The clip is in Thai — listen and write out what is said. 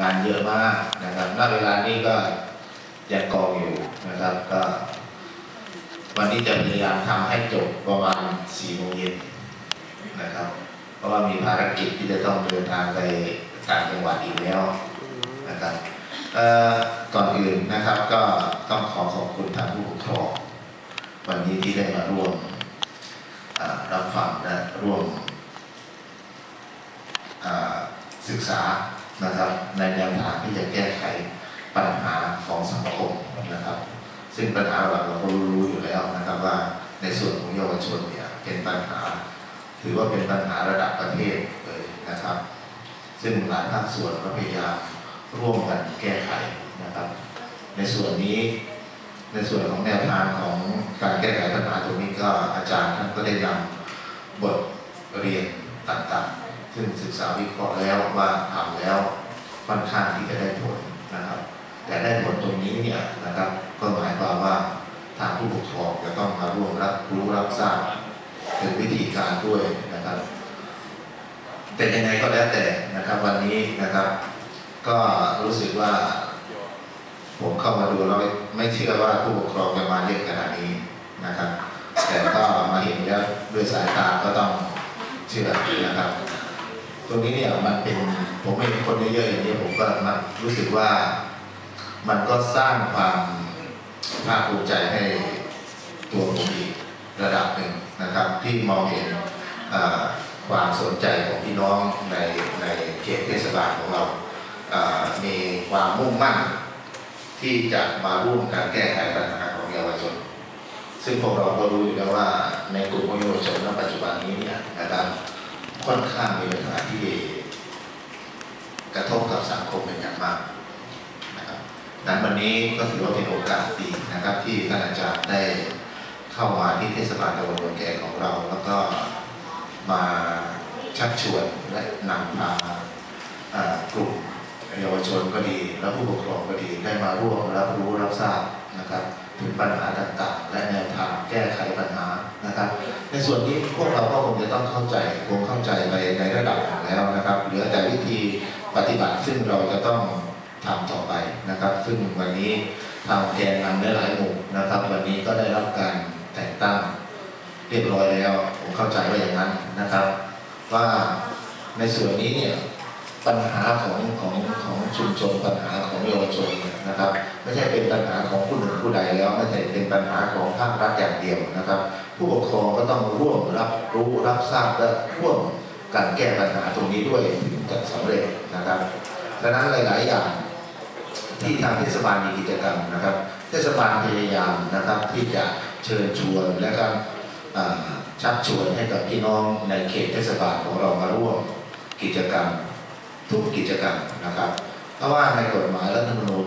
งานเยอะมากนะครับณเวลานี้ก็ยังกองอยู่นะครับก็ วันนี้จะพยายามทำให้จบประมาณสี่โมงเย็นนะครับ เพราะว่ามีภารกิจที่จะต้องเดินทางไปต่างจังหวัดอีกแล้วนะครับก่อนอื่นนะครับก็ต้องขอขอบคุณทางผู้ปกครองวันนี้ที่ได้มาร่วมรับฟังและร่วมศึกษา นะครับ ในแนวทางที่จะแก้ไขปัญหาของสังคมนะครับ ซึ่งปัญหาเราเราก็รู้อยู่แล้วนะครับว่าในส่วนของเยาวชนเนี่ยเป็นปัญหา ถือว่าเป็นปัญหาระดับประเทศเลยนะครับ ซึ่งหลายภาคส่วนก็พยายามร่วมกันแก้ไขนะครับ ในส่วนนี้ในส่วนของแนวทางของการแก้ไขปัญหาตรงนี้ก็อาจารย์ท่านก็ได้นำบทเรียนต่างๆ ซึ่งศึกษาวิเคราะห์แล้วว่าทำแล้วค่อนข้างที่จะได้ผลนะครับ แต่ได้ผลตรงนี้เนี่ยนะครับ ก็หมายความว่าทางผู้ปกครองจะต้องมาร่วมรับรู้รับทราบถึงวิธีการด้วยนะครับ แต่ยังไงก็แล้วแต่นะครับวันนี้นะครับ ก็รู้สึกว่า ผมเข้ามาดูแล้วไม่ไม่เชื่อว่าผู้ปกครองจะมาเยอะขนาดนี้นะครับ แต่ก็มาเห็นแล้วด้วยสายตาก็ต้องเชื่อนะครับ ตรงนี้เนี่ยมันเป็นผมเห็นคนเยอะๆอย่างนี้ผมก็มันรู้สึกว่ามันก็สร้างความภาคภูมิใจให้ตัวผมอีกระดับหนึ่งนะครับ ที่มองเห็นความสนใจของพี่น้องในในเขตเทศบาลของเรา มีความมุ่งมั่นที่จะมาร่วมการแก้ไขปัญหาของเยาวชน ซึ่งพวกเราก็รู้อยู่แล้วว่าในกลุ่มของเยาวชนณปัจจุบันนี้เนี่ยนะครับ ค่อนข้างมีปัญหาที่กระทบกับสังคมเป็นอย่างมากนะครับนั้นวันนี้ก็ถือว่าเป็นโอกาสดีนะครับ ที่ท่านอาจารย์ได้เข้ามาที่เทศบาลตำบลบางแก่ของเรา แล้วก็มาชักชวนและนำพาอ่ากลุ่มเยาวชนก็ดี และผู้ปกครองก็ดีได้มาร่วมรับรู้รับทราบนะครับ ถึงปัญหาต่างๆ และแนวทางแก้ไขปัญหานะครับ ในส่วนนี้พวกเราก็คงจะต้องเข้าใจคงเข้าใจไปในระดับหนึ่งแล้วนะครับเหลือแต่วิธีปฏิบัติซึ่งเราจะต้องทำต่อไปนะครับ ซึ่งวันนี้ทางแกนนำได้หลายหมู่นะครับ วันนี้ก็ได้รับการแต่งตั้งเรียบร้อยแล้ว ผมเข้าใจว่าอย่างนั้นนะครับ ว่าในส่วนนี้เนี่ยปัญหาของของของชุมชนปัญหาของเยาวชน นะครับ ไม่ใช่เป็นปัญหาของผู้หนึ่งผู้ใดแล้วไม่ใช่เป็นปัญหาของภาครัฐอย่างเดียวนะครับ ผู้ปกครองก็ต้องร่วมรับรู้รับทราบและร่วมการแก้ปัญหาตรงนี้ด้วยถึงจะสำเร็จนะครับดังนั้นหลาย ๆ อย่างที่ทางเทศบาลมีกิจกรรมนะครับ เทศบาลพยายามนะครับที่จะเชิญชวนและก็ชักชวนให้กับพี่น้องในเขตเทศบาลของเรามาร่วมกิจกรรมทุกกิจกรรมนะครับ เพราะว่าในกฎหมายรัฐธรรมนูญ